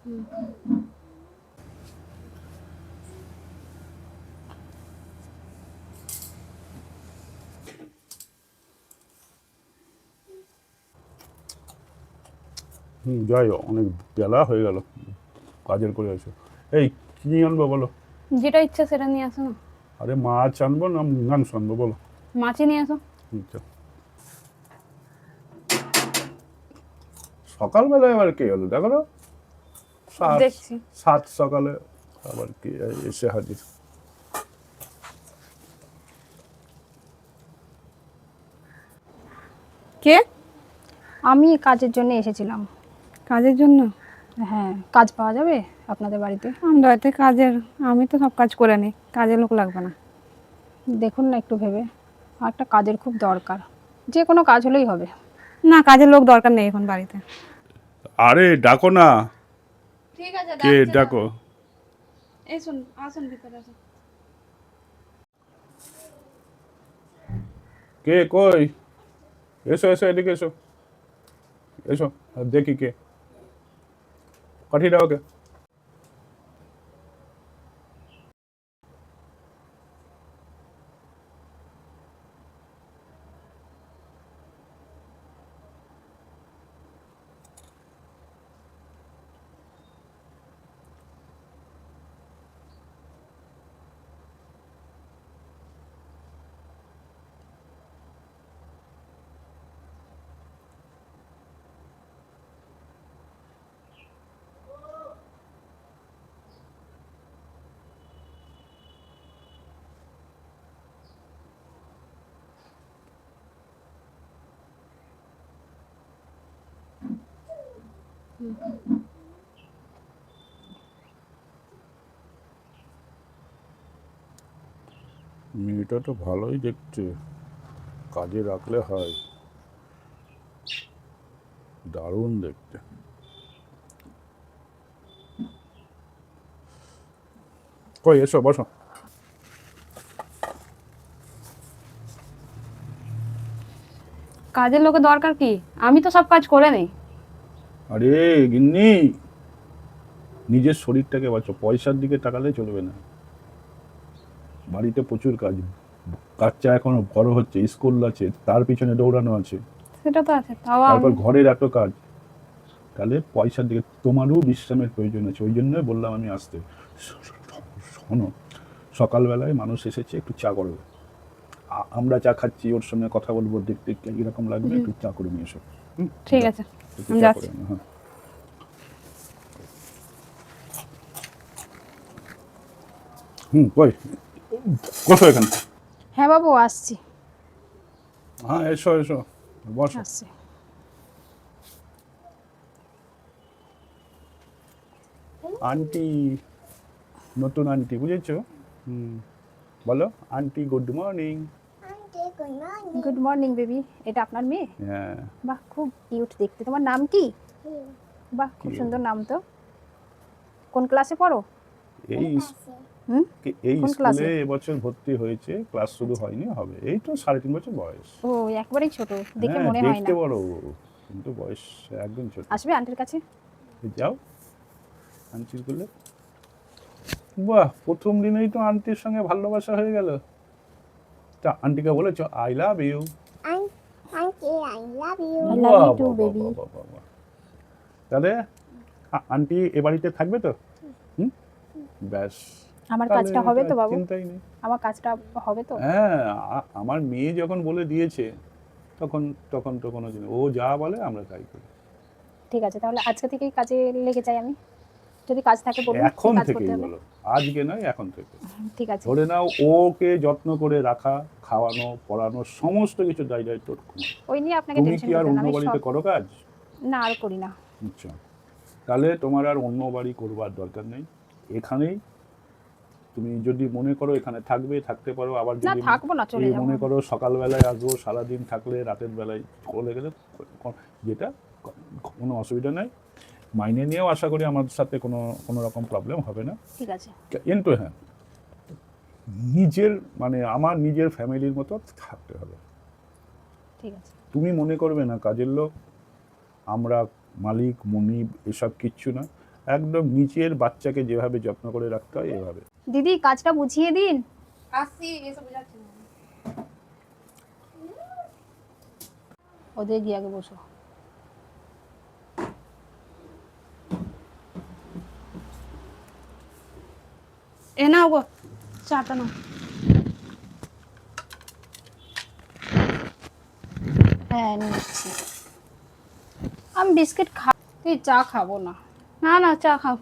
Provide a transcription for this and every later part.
যাই হোক, অনেক বেলা হয়ে গেল। কাজের করে আছো এই কি নিয়ে আনব বলো? যেটা ইচ্ছা সেটা নিয়ে আসো না। আরে মাছ আনব না মাংস আনব বলো? মাছই নিয়ে আসো। সকালবেলায় আবার কে হলো দেখো দেখছি। সাত সকালে আবার কি এসে হাজির। কে? আমি কাজের জন্য এসেছিলাম। কাজের জন্য? হ্যাঁ কাজ পাওয়া যাবে আপনাদের বাড়িতে? আমরা এতে কাজের আমি তো সব কাজ করে নিই কাজের লোক লাগবে না। দেখুন না একটু ভেবে আমার একটা কাজের খুব দরকার। যে কোনো কাজ হলেই হবে। না কাজের লোক দরকার নেই এখন বাড়িতে। আরে ডাকো না। ঠিক আছে কে ডাকো এসুন আসুন ভিতরে আসুন কে কই এসো এসো এদিকে এসো এসো আর দেখি কে পাঠিয়ে দাও ওকে মেয়েটা তো ভালোই দেখতে কাজে রাখলে হয়। দারুণ দেখতে। কই, এসো, বসো। কাজের লোকের দরকার কি? আমি তো সব কাজ করে নেই। আরে গিন্নি নিজের শরীরটাকে বাঁচো পয়সার দিকে তাকালে চলবে না। বাড়িতে প্রচুর কাজ বাচ্চা এখনও বড় হচ্ছে স্কুল আছে তার পিছনে দৌড়ানো আছে। সেটা তো আছে তাও তারপর ঘরের এত কাজ তাহলে পয়সার দিকে তোমারও বিশ্রামের প্রয়োজন আছে ওই জন্যই বললাম আমি আসতে। শোনো সকালবেলায় মানুষ এসেছে একটু চা করবে আমরা চা খাচ্ছি ওর সঙ্গে কথা বলব দেখতে কীরকম লাগবে একটু চা করে নিয়ে এসো? ঠিক আছে। হ্যাঁ। হুম কই? কত এখানে? হ্যাঁ বাবু আসছি। হ্যাঁ এসো এসো বসো। আসছি। আন্টি নতুন আন্টি বুঝেছ? হুম বলো auntie good morning. Good morning baby এটা আপনার মেয়ে? হ্যাঁ। বাহ খুব কিউট দেখতে। তোমার নাম কি? বাহ খুব সুন্দর নাম তো। কোন ক্লাসে পড়ো? এই হুম? এই কোন ক্লাসে? স্কুলে এবছর ভর্তি হয়েছে ক্লাস শুরু হয়নি হবে। এই তো সাড়ে তিন বছর বয়স। ও একবারেই ছোট। দেখে হ্যাঁ, মনে হয় দেখতে বড়। কিন্তু বয়স একদম ছোট। আসবে আন্টির কাছে? যাও। আন্টির করলে বাহ প্রথম দিনেই তো আন্টির সঙ্গে ভালোবাসা হয়ে গেল। তা আন্টিকে বলেছ I love you Auntie, I love you. I love you too, baby. তাহলে আন্টি এ বাড়িতে থাকবে তো? হুম? ব্যাস। আমার কাজটা হবে তো বাবু? চিন্তাই নেই। আমার কাজটা হবে তো? হ্যাঁ আমার মেয়ে যখন বলে দিয়েছে তখন তখন তো কোনো জিনিস ও যা বলে আমরা তাই করি। ঠিক আছে তাহলে আজকে থেকেই কাজে লেগে যাই আমি। যদি কাজ থাকে বলুন এখন থেকেই বলো। আজকে নয় এখন থেকে। ঠিক আছে। ধরে নাও ওকে যত্ন করে রাখা খাওয়ানো পড়ানো সমস্ত কিছু দায় দায়িত্ব ওর ওই নিয়ে আপনাকে তুমি কি আর অন্য না আমি বাড়িতে করো কাজ? না আর করি না। আচ্ছা। তাহলে তোমার আর অন্য বাড়ি করবার দরকার নেই। এখানেই তুমি যদি মনে করো এখানে থাকবে থাকতে পারো আবার না যদি থাকব না চলে মনে করো সকালবেলায় আসব সারাদিন থাকলে রাতের বেলায় চলে গেলে যেটা কোনো অসুবিধা নেই। মাইনে নিয়েও আশা করি আমার সাথে কোনো কোনো রকম প্রবলেম হবে না। ঠিক আছে। কিন্তু হ্যাঁ নিজের মানে আমার নিজের ফ্যামিলির মতো থাকতে হবে। ঠিক আছে। তুমি মনে করবে না কাজের লোক আমরা মালিক মনিব এসব কিচ্ছু না। একদম নিচের বাচ্চাকে যেভাবে যত্ন করে রাখতে হয় এভাবে। দিদি কাজটা বুঝিয়ে দিন। আসছি এসে বোঝাচ্ছি ওদের গিয়ে আগে বসো। এ নাও গো চাটা নাও। হ্যাঁ নিচ্ছি। আমি বিস্কিট খা তুই চা খাব না। না না চা খাও।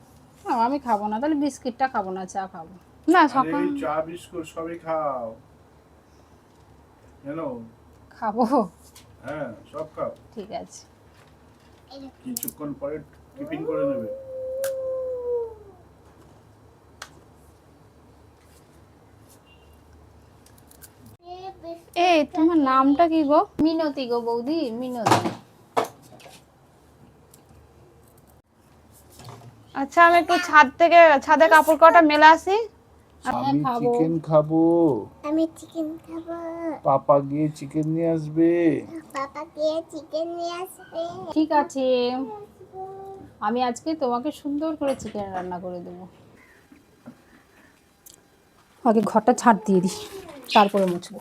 আমি খাব না তাহলে বিস্কিটটা খাব না চা খাব। না সকাল চা বিস্কুট সবই খাও। হ্যালো খাব। হ্যাঁ সব খাও। ঠিক আছে। কিছুক্ষণ পরে টিফিন করে নেবে এই তোমার নামটা কি গো? মিনতি গো বৌদি মিনতি। আচ্ছা আমি একটু ছাদ থেকে ছাদে কাপড় কটা মেলে আসি। আমি চিকেন খাব। আমি চিকেন খাব। পাপা গিয়ে চিকেন নিয়ে আসবে। পাপা গিয়ে চিকেন নিয়ে আসবে। ঠিক আছে। আমি আজকে তোমাকে সুন্দর করে চিকেন রান্না করে দেবো। আগে ঘরটা ছাড় দিয়ে দিই তারপরে মুছবো।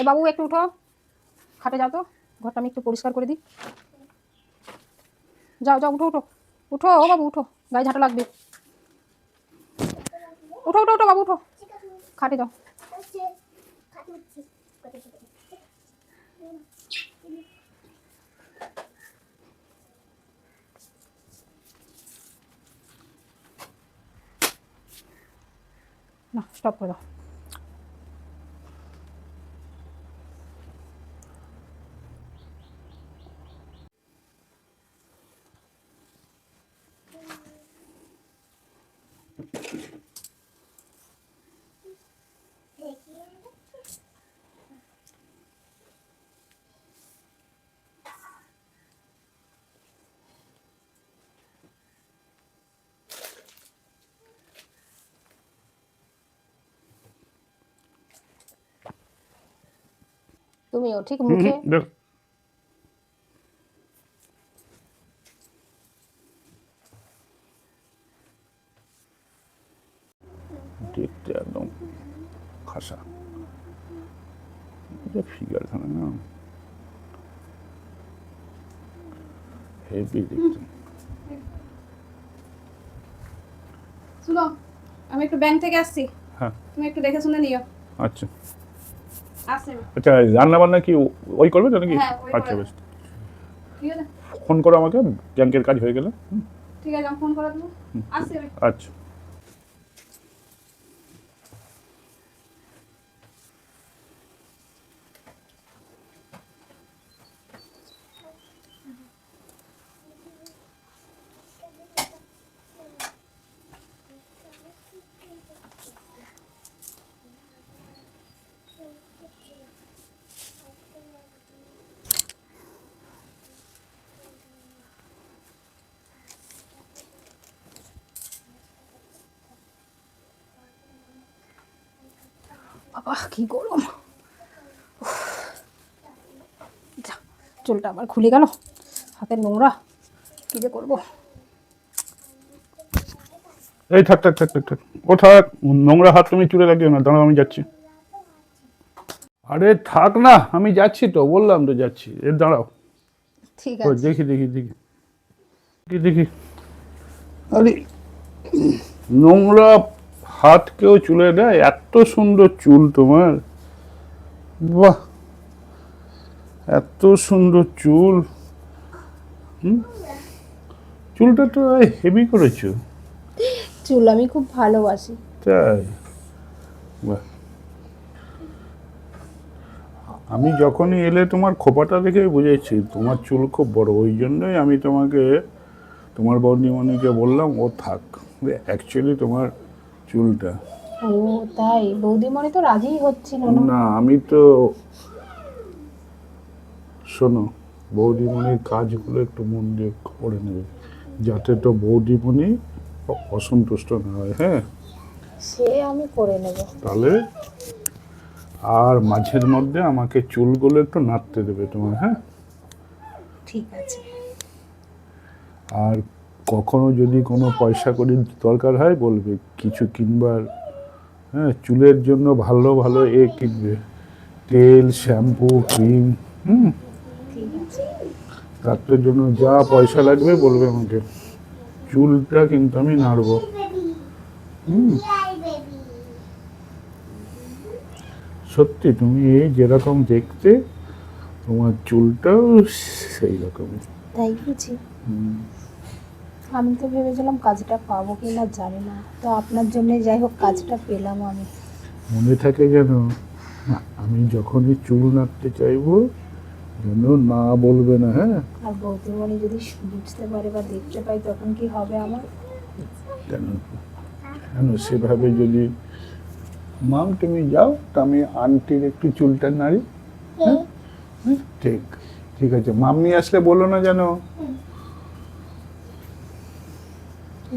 এ বাবু, একটু উঠো। খাটে যাও তো, ঘরটা আমি একটু পরিষ্কার করে দিই। যাও যাও, উঠো উঠো। উঠো, ও বাবু, উঠো। গায়ে ঝাঁটা লাগবে। উঠো উঠো উঠো, বাবু, উঠো। খাটে যাও। না স্টপ করে দাও। তুমিও ঠিক? মুখে? দেখতে একদম খাসা। ফিগার না। হেভি দেখতে। শুনো আমি একটু ব্যাংক থেকে আসছি। হ্যাঁ। তুমি একটু দেখে শুনে নিও। আচ্ছা। আচ্ছা রান্না বান্না কি ওই করবে তো নাকি? হ্যাঁ, আচ্ছা বেশ। ঠিক আছে? ফোন করো আমাকে ব্যাংকের কাজ হয়ে গেলে ঠিক আছে ফোন করে দেবো। আচ্ছা। বাবা কি গরম। চুলটা আবার খুলে গেল। হাতের নোংরা কি যে করব? এই থাক থাক থাক থাক থাক। ও থাক নোংরা হাত তুমি চুলে লাগিও না দাঁড়াও আমি যাচ্ছি। আরে থাক না আমি যাচ্ছি তো বললাম তো যাচ্ছি। এ দাঁড়াও। ঠিক আছে। দেখি দেখি দেখি। দেখি দেখি? আরে নোংরা হাত কেউ চুলে দেয় এত সুন্দর চুল তোমার। বাহ! এত সুন্দর চুল। হুম? চুলটা তো হেভি করেছ। চুল আমি খুব ভালোবাসি। তাই? বাহ! আমি যখনই এলে তোমার খোপাটা দেখে বুঝেছি তোমার চুল খুব বড়। ওই জন্যই আমি তোমাকে তোমার বৌদিমণিকে বললাম ও থাক। অ্যাকচুয়ালি তোমার চুলটা। ও তাই? বৌদিমণি তো রাজিই হচ্ছিল না আমি তো শোনো বৌদিমণির কাজগুলো একটু মন দিয়ে করে নেবে যাতে তো বৌদিমণি অসন্তুষ্ট না হয় হ্যাঁ? সে আমি করে নেব। তাহলে আর মাঝের মধ্যে আমাকে চুলগুলো একটু নাড়তে দেবে তোমার হ্যাঁ? ঠিক আছে। আর কখনো যদি কোনো পয়সা করি দরকার হয় বলবে কিছু কিনবার। হ্যাঁ চুলের জন্য ভালো ভালো এ কিনবে। তেল শ্যাম্পু ক্রিম হুম। তার জন্য যা পয়সা লাগবে বলবে আমাকে। চুলটা কিন্তু আমি নাড়বো। হুম। সত্যি তুমি এই যেরকম দেখতে তোমার চুলটাও সেই রকম। তাই বুঝি। আমি তো ভেবেছিলাম কাজটা পাবো কি না জানি না। তো আপনার জন্য যাই হোক কাজটা পেলাম আমি। মনে থাকে যেন আমি যখনই চুল নাড়তে চাইব যেন না বলবে না হ্যাঁ? আর বৌদিমণি যদি বুঝতে পারে বা দেখতে পাই তখন কি হবে আমার? কেন? কেন সেভাবে যদি মাম তুমি যাও তো আমি আন্টির একটু চুলটা নাড়ি। হ্যাঁ? হ্যাঁ, ঠিক ঠিক আছে। মাম্মি আসলে বলো না যেন ও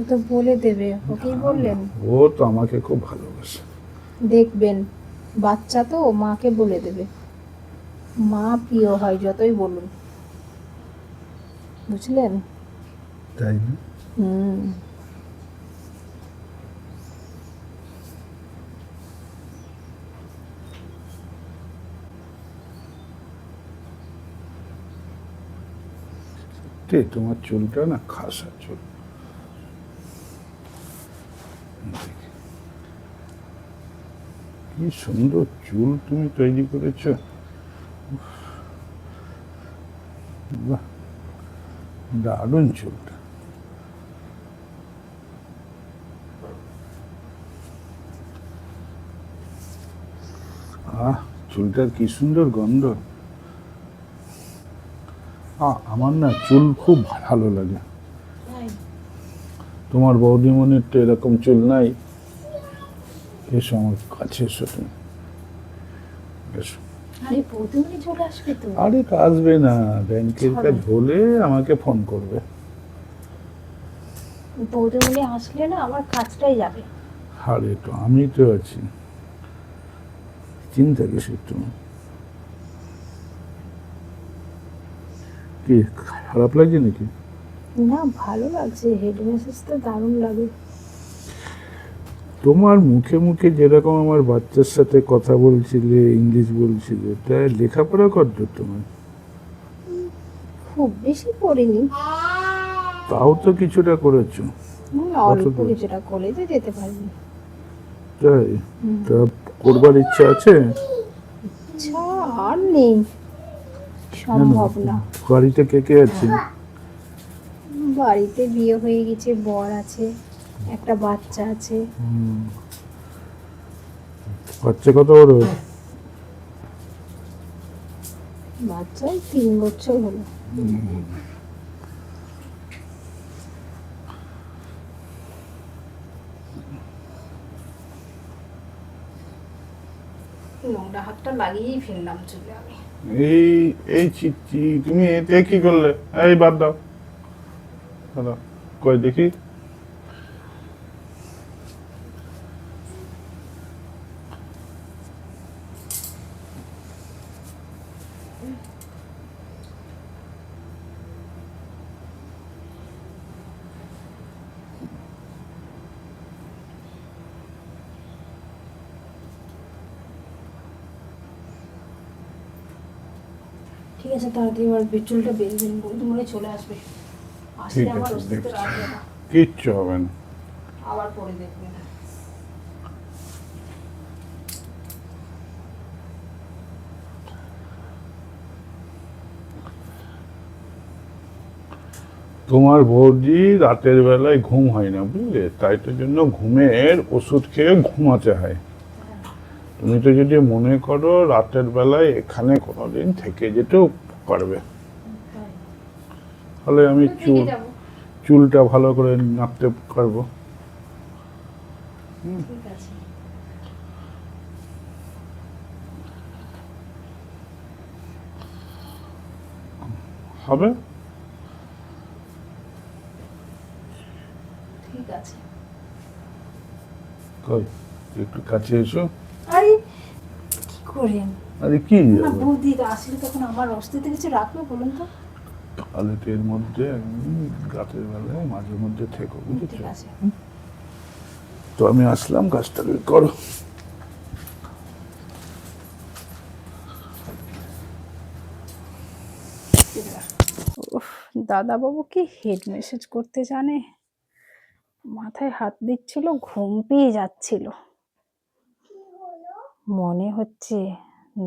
তো বলে দেবে ওকেই বললেন। ও তো আমাকে খুব ভালোবাসে। দেখবেন বাচ্চা তো মাকে বলে দেবে। মা প্রিয় হয় যতই বলুন। বুঝলেন? তাই না? হুম। তোমার চুলটা না খাসা চুল। কি সুন্দর চুল তুমি তৈরি করেছ। বাহ দারুণ চুলটা। আহ চুলটার কি সুন্দর গন্ধ। আমার না চুল খুব ভালো লাগে। তোমার বৌদিমণির তো এরকম চুল নাই। এসো আমার কাছে এসো তুমি। এসো। আরে চলে আসবে না ব্যাংকের কাজ হলে আমাকে ফোন করবে। বৌদিমণি আসলে না আমার কাজটাই যাবে। আরে তো আমি তো আছি। চিন্তা কিসের তুমি? কি খারাপ লাগছে নাকি? না ভালো লাগছে হেড মেসেজ তো দারুণ লাগে। তোমার মুখে মুখে যেরকম আমার বাচ্চার সাথে কথা বলছিলে ইংলিশ বলছিলে তাই লেখাপড়া করতো তোমার খুব বেশি পড়িনি তাও তো কিছুটা করেছ। অল্প কিছুটা কলেজে যেতে পারিনি। তাই? তা করবার ইচ্ছা আছে? আচ্ছা আর নেই। সম্ভব না। বাড়িতে কে কে আছে? বাড়িতে বিয়ে হয়ে গেছে বর আছে। একটা বাচ্চা আছে। বাচ্চা কত বড়? বাচ্চা এই তিন বছর হলো। নোংরা হাতটা লাগিয়েই ফেললাম চুলে আমি। এই এই চিচ্ছি তুমি এতে কি করলে? এই বাদ দাও। দাদা কই দেখি। ঠিক আছে তাড়াতাড়ি এবার চুলটা বেরবেন বন্ধু মনে চলে আসবে। আসলে আমার অস্তিত্ব রাখবে না। কিচ্ছু হবে না। আবার পরে দেখবেন। তোমার বৌদি রাতের বেলায় ঘুম হয় না বুঝলে? তাই তো জন্য ঘুমের ওষুধ খেয়ে ঘুমাতে হয়। তুমি তো যদি মনে করো রাতের বেলায় এখানে কোনোদিন থেকে যেতেও পারবে। তাহলে আমি চুল চুলটা ভালো করে নাপতে পারব। হবে? ঠিক আছে। কই একটু কাছে এসো। করেন। আরে কি? না বৌদি আসলে তখন আমার অস্তিত্বে কিছু রাখবে বলুন তো। তাহলে তো এর মধ্যে রাতের বেলায় মাঝে মধ্যে থেকো ঠিক আছে তো আমি আসলাম কাজটাকে করো। উফ দাদাবাবু কি হেড মেসেজ করতে জানে? মাথায় হাত দিচ্ছিল ঘুম পেয়ে যাচ্ছিল। মনে হচ্ছে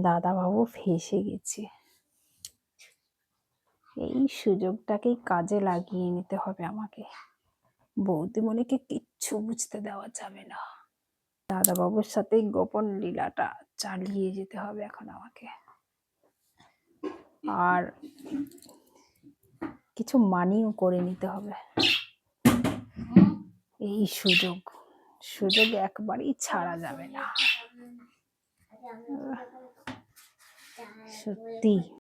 দাদাবাবু ফেসে গেছে। এই সুযোগটাকেই কাজে লাগিয়ে নিতে হবে আমাকে। বৌদিমণিকে কিচ্ছু বুঝতে দেওয়া যাবে না। দাদাবাবুর সাথে গোপন লীলাটা চালিয়ে যেতে হবে এখন আমাকে। আর কিছু মানিও করে নিতে হবে। এই সুযোগ সুযোগ একবারই ছাড়া যাবে না। সত্যি।